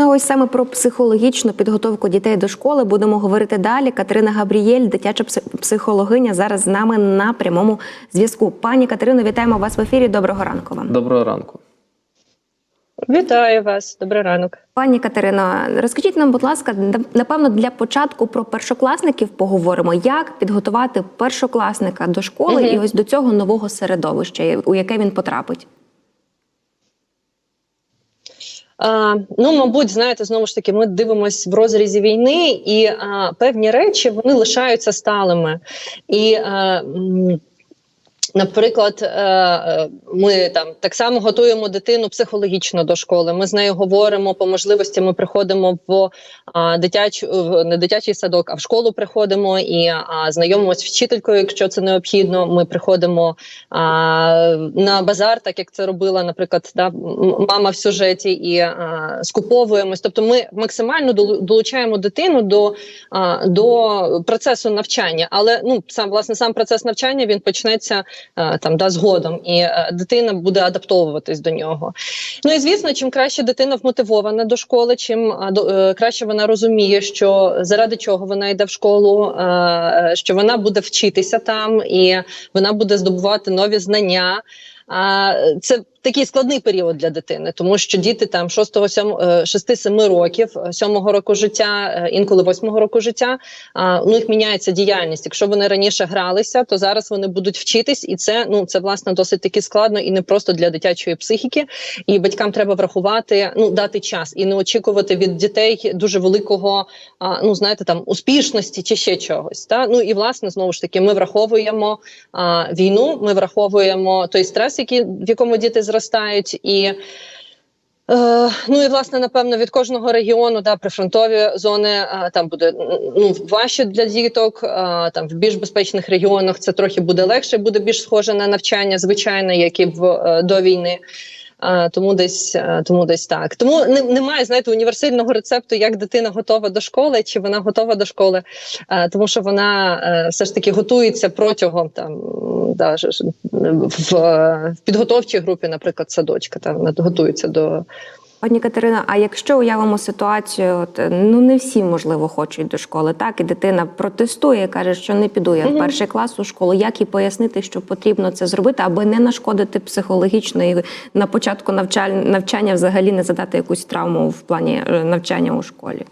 Ну, ось саме про психологічну підготовку дітей до школи будемо говорити далі. Катерина Габрієль, дитяча пси- психологиня, зараз з нами на прямому зв'язку. Пані Катерино, вітаємо вас в ефірі. Доброго ранку вам. Доброго ранку. Вітаю вас, добрий ранок. Пані Катерино, розкажіть нам, будь ласка, напевно, для початку про першокласників поговоримо, як підготувати першокласника до школи Мгм. і ось до цього нового середовища, у яке він потрапить. А, ну, мабуть, знаєте, знову ж таки, ми дивимося в розрізі війни, і певні речі вони лишаються сталими. І Наприклад, е, е, ми там так само готуємо дитину психологічно до школи. Ми з нею говоримо по можливості. Ми приходимо в дитячу не дитячий садок, а в школу приходимо і а, знайомимося з вчителькою, якщо це необхідно. Ми приходимо на базар, так як це робила, наприклад, да, мама в сюжеті, і скуповуємось. Тобто, ми максимально долу- долучаємо дитину до, до процесу навчання, але ну сам власне сам процес навчання він почнеться там да згодом, і е, дитина буде адаптовуватись до нього. Ну і звісно, чим краще дитина вмотивована до школи, чим е, краще вона розуміє, що заради чого вона йде в школу, е, е, що вона буде вчитися там і вона буде здобувати нові знання. А це такий складний період для дитини, тому що діти там 6-7 років, 7 року життя, е, інколи 8 року життя. А, у них міняється діяльність. Якщо вони раніше гралися, то зараз вони будуть вчитись, і це ну це власне досить таки складно і не просто для дитячої психіки. І батькам треба врахувати, ну дати час і не очікувати від дітей дуже великого, а, ну знаєте, там успішності чи ще чогось. Та ну і власне знову ж таки, ми враховуємо а, війну, ми враховуємо той стрес, який в якому діти зростають, і Е, ну і власне, напевно, від кожного регіону да, прифронтові зони е, там буде ну важче для діток. е, там в більш безпечних регіонах це трохи буде легше, буде більш схоже на навчання, звичайне, як і в е, до війни. Е, тому десь тому десь так. Тому не, немає знаєте універсального рецепту, як дитина готова до школи, чи вона готова до школи, тому що вона е, все ж таки готується протягом там да, в, підготовчій групі, наприклад, садочка там готується до Пані Катерина, а якщо уявимо ситуацію, от, ну не всі можливо хочуть до школи, так і дитина протестує, каже, що не піду я в перший клас у школу. Як їй пояснити, що потрібно це зробити, аби не нашкодити психологічно і на початку навчання, навчання взагалі не задати якусь травму в плані е, навчання у школі?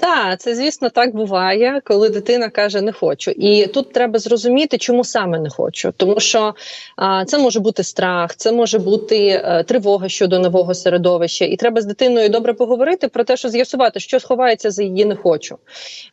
Так, це звісно так буває, коли дитина каже не хочу. І тут треба зрозуміти, чому саме не хочу. Тому що а, це може бути страх, це може бути е, тривога щодо нового середовища. І треба з дитиною добре поговорити про те, що з'ясувати, що сховається за її не хочу.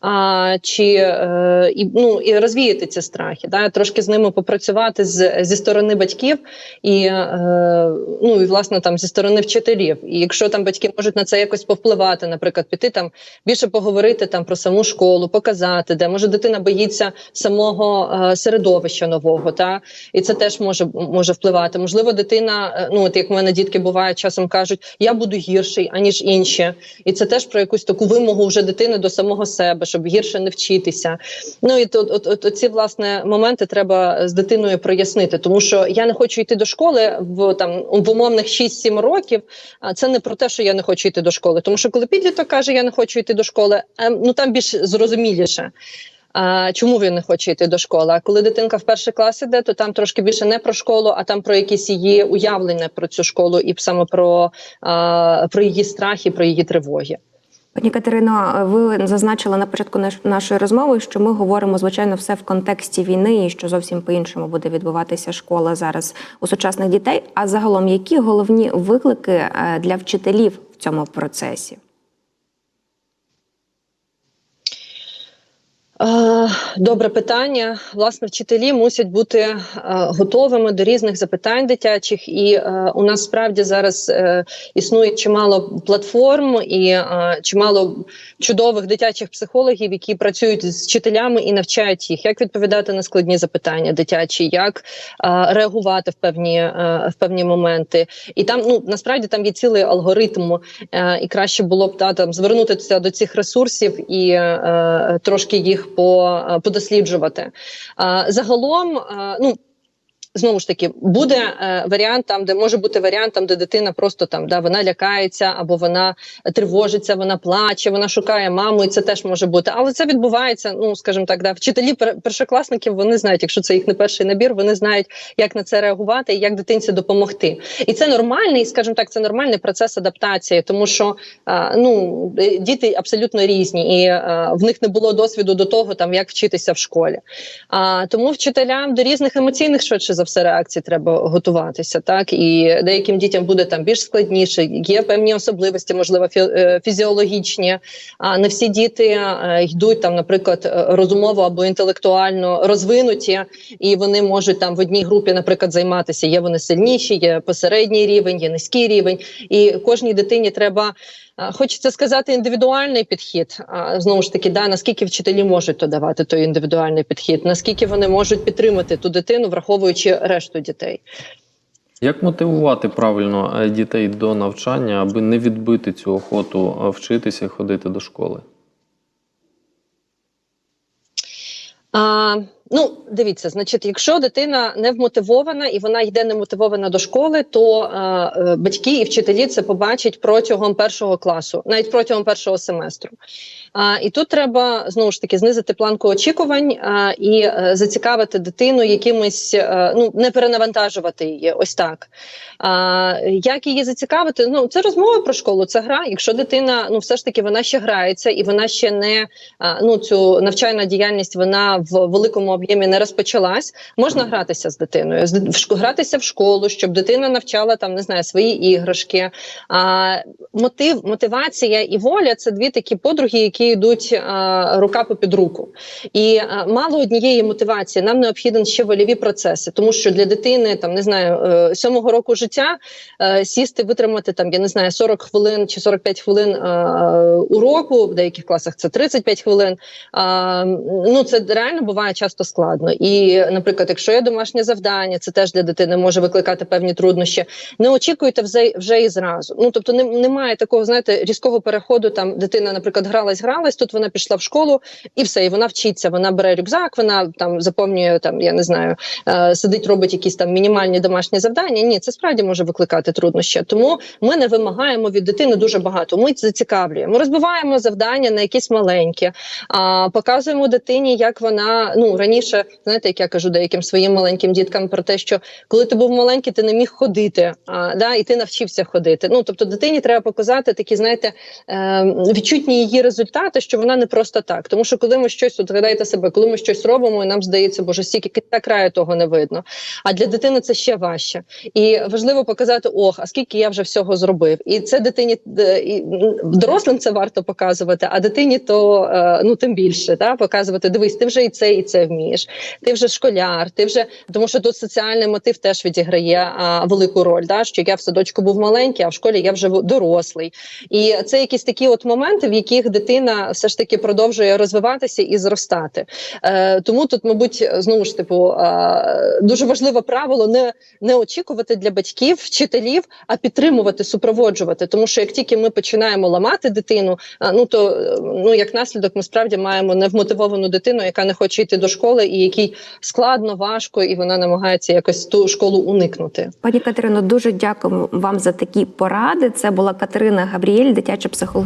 А, чи е, і, ну, і розвіяти ці страхи, да? трошки з ними попрацювати з, зі сторони батьків і, е, ну, і власне там зі сторони вчителів. І якщо там батьки можуть на це якось повпливати, наприклад, піти там більше поговорити там про саму школу, показати, де може дитина боїться самого е, середовища нового, та і це теж може може впливати. Можливо, дитина, е, ну от як в мене дітки бувають, часом кажуть, я буду гірший аніж інші, і це теж про якусь таку вимогу вже дитини до самого себе, щоб гірше не вчитися. Ну і тут, от, от, от ці власне моменти треба з дитиною прояснити, тому що я не хочу йти до школи в там в умовних 6-7 років. А це не про те, що я не хочу йти до школи. Тому що коли підліток каже, я не хочу йти до школи, ем, ну там більш зрозуміліше. А, чому він не хоче йти до школи? А коли дитинка в перший клас іде, то там трошки більше не про школу, а там про якісь її уявлення про цю школу і саме про, а, про її страхи, про її тривоги. Пані Катерино, ви зазначили на початку наш- нашої розмови, що ми говоримо звичайно все в контексті війни, і що зовсім по-іншому буде відбуватися школа зараз у сучасних дітей. А загалом, які головні виклики е, для вчителів в цьому процесі? Добре питання. Власне, вчителі мусять бути е, готовими до різних запитань дитячих, і е, у нас справді зараз е, існує чимало платформ і е, чимало чудових дитячих психологів, які працюють з вчителями і навчають їх, як відповідати на складні запитання дитячі, як е, реагувати в певні е, в певні моменти. І там ну насправді там є цілий алгоритм, е, і краще було б та, там звернутися до цих ресурсів і е, трошки їх по, е, подосліджувати. Е, загалом, е, ну. Знову ж таки буде е, варіант там, де може бути варіант там, де дитина просто там да вона лякається або вона тривожиться, вона плаче, вона шукає маму, і це теж може бути. Але це відбувається. Ну скажімо так, да вчителі першокласників вони знають, якщо це їх не перший набір, вони знають, як на це реагувати і як дитинці допомогти. І це нормальний, скажімо так, це нормальний процес адаптації, тому що ну е, діти абсолютно різні, і а, в них не було досвіду до того, там як вчитися в школі. А тому вчителям до різних емоційних швидше за все реакцій треба готуватися. Так і деяким дітям буде там більш складніше. Є певні особливості, можливо, е, фізіологічні. А не всі діти е, йдуть там, наприклад, е, розумово або інтелектуально розвинуті, і вони можуть там в одній групі, наприклад, займатися. Є вони сильніші, є посередній рівень, є низький рівень, і кожній дитині треба. Хочеться сказати індивідуальний підхід. А знову ж таки, да наскільки вчителі можуть то давати той індивідуальний підхід, наскільки вони можуть підтримати ту дитину, враховуючи решту дітей. Як мотивувати правильно е, дітей до навчання, аби не відбити цю охоту е, вчитися і ходити до школи? А, ну, дивіться, значить, якщо дитина не вмотивована і вона йде немотивована до школи, то а, е, батьки і вчителі це побачать протягом першого класу, навіть протягом першого семестру. І тут треба знову ж таки знизити планку очікувань і е, зацікавити дитину якимось, е, ну не перенавантажувати її. Ось так. Як її зацікавити? Ну це розмова про школу, це гра. Якщо дитина, ну все ж таки, вона ще грається і вона ще не ну цю навчальна діяльність вона в великому об'ємі не розпочалась. Можна гратися з дитиною, гратися в школу, щоб дитина навчала там не знаю свої іграшки. А мотив, мотивація і воля це дві такі подруги, які йдуть а, рука попід руку. І а, мало однієї мотивації. Нам необхідні ще вольові процеси, тому що для дитини там не знаю е, сьомого року життя е, сісти, витримати там, я не знаю, 40 хвилин чи 45 хвилин е, уроку, в деяких класах це 35 хвилин. Ну це реально буває часто складно. І, наприклад, якщо є домашнє завдання, це теж для дитини може викликати певні труднощі. Не очікуйте вже, вже і зразу. Ну тобто, немає такого, знаєте, різкого переходу. Там дитина, наприклад, гралась, гралась. Тут вона пішла в школу і все, і вона вчиться. Вона бере рюкзак, вона там заповнює там, я не знаю, е, сидить, робить якісь там мінімальні домашні завдання. Ні, це справді може викликати труднощі. Тому ми не вимагаємо від дитини дуже багато. Ми зацікавлюємо. Розбиваємо завдання на якісь маленькі, а показуємо дитині, як вона ну раніше, знаєте, як я кажу деяким своїм маленьким діткам про те, що коли ти був маленький, ти не міг ходити, а да, і ти навчився ходити. Ну тобто, дитині треба показати такі, знаєте, е, відчутні її результати, що вона не просто так. Тому що коли ми щось от згадайте себе, коли ми щось робимо, і нам здається, боже, стільки кита краю того не видно. А для дитини це ще важче. І важливо показати, ох, а скільки я вже всього зробив. І це дитині е, і, дорослим це варто показувати, а дитині то е, ну тим більше да, показувати. Дивись, ти вже і це, і це вмієш. Ти вже школяр, ти вже тому, що тут соціальний мотив теж відіграє а, велику роль. Да, що я в садочку був маленький, а в школі я вже дорослий. І це якісь такі от моменти, в яких дитина все ж таки продовжує розвиватися і зростати. Е, тому тут, мабуть, знову ж типу е, дуже важливе правило не, не очікувати для батьків, вчителів, а підтримувати, супроводжувати. Тому що як тільки ми починаємо ламати дитину, е, ну то е, ну як наслідок, ми справді маємо невмотивовану дитину, яка не хоче йти до школи, і якій складно, важко, і вона намагається якось ту школу уникнути. Пані Катерино, дуже дякуємо вам за такі поради. Це була Катерина Габріель, дитяча психологиня.